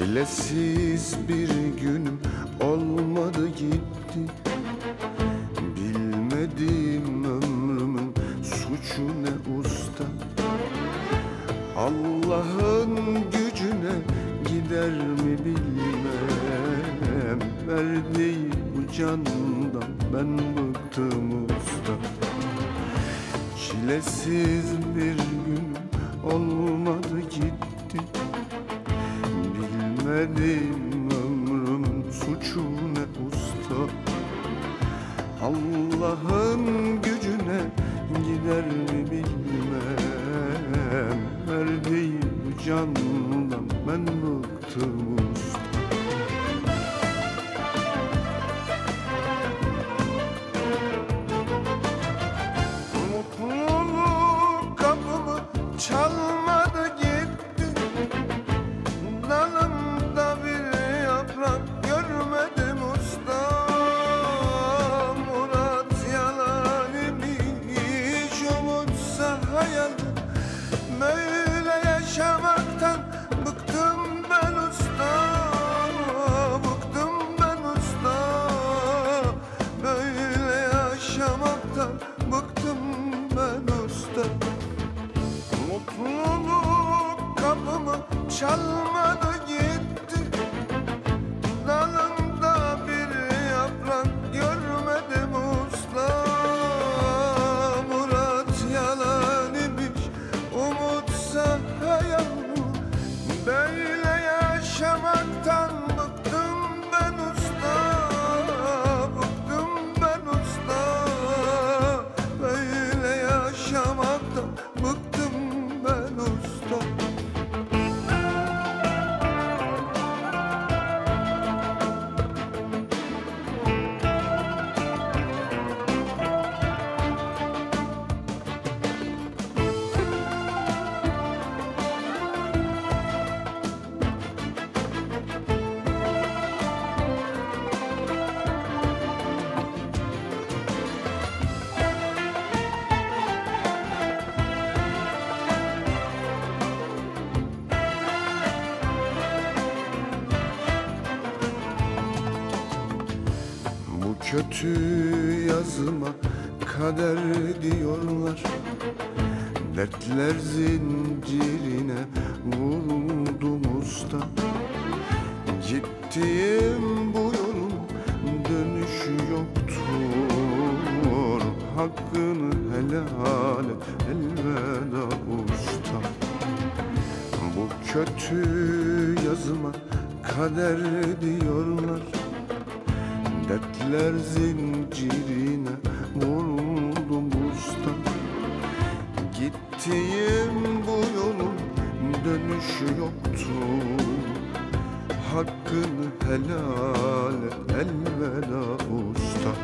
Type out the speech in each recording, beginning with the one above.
Çilesiz bir günüm olmadı gitti. Bilmedim ömrümün suçu ne usta. Allah'ın gücüne gider mi bilmem. Verdiği bu candan ben bıktım usta. Çilesiz bir gün olmadı gitti Bilmedim ömrümün suçu ne usta. Allah'ın gücüne gider mi bilmem. Verdiği bu candan ben bıktım yaşamaktan bıktım ben usta. Mutluluk kapımı çalmadı kötü yazıma kader diyorlar. Dertler zincirine vuruldum usta. Gittiğim bu yolun dönüşü yoktur. Hakkını helal et elveda usta. Bu kötü yazıma kader diyorlar Dertler zincirine vuruldum usta. Gittiğim bu yolun dönüşü yoktu. Hakkını helal et elveda usta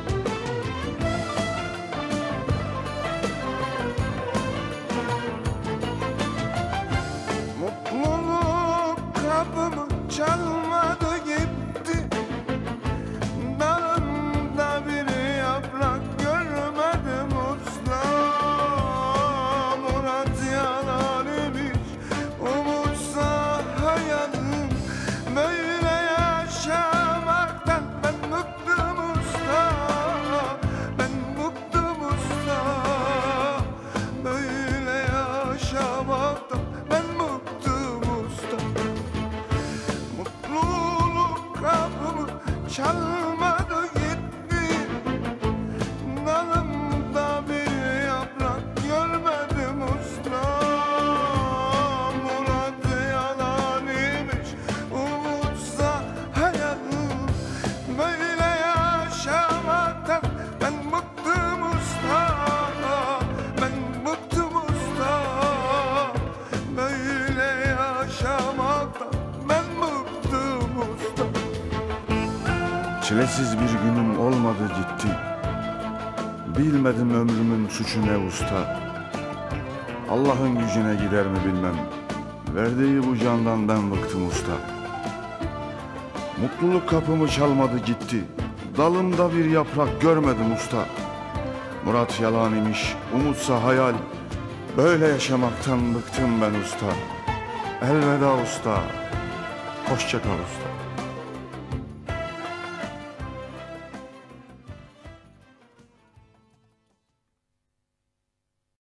Böyle yaşamaktan ben bıktım usta. Ben bıktım usta. Böyle yaşamaktan ben bıktım usta. Mutluluk kapımı çalmadı Çilesiz bir günüm olmadı gitti. Bilmedim ömrümün suçu ne usta. Allah'ın gücüne gider mi bilmem. Verdiği bu candan ben bıktım usta. Mutluluk kapımı çalmadı gitti. Dalımda bir yaprak görmedim usta. Murat yalan imiş, umutsa hayal. Böyle yaşamaktan bıktım ben usta. Elveda usta. Hoşça kal usta.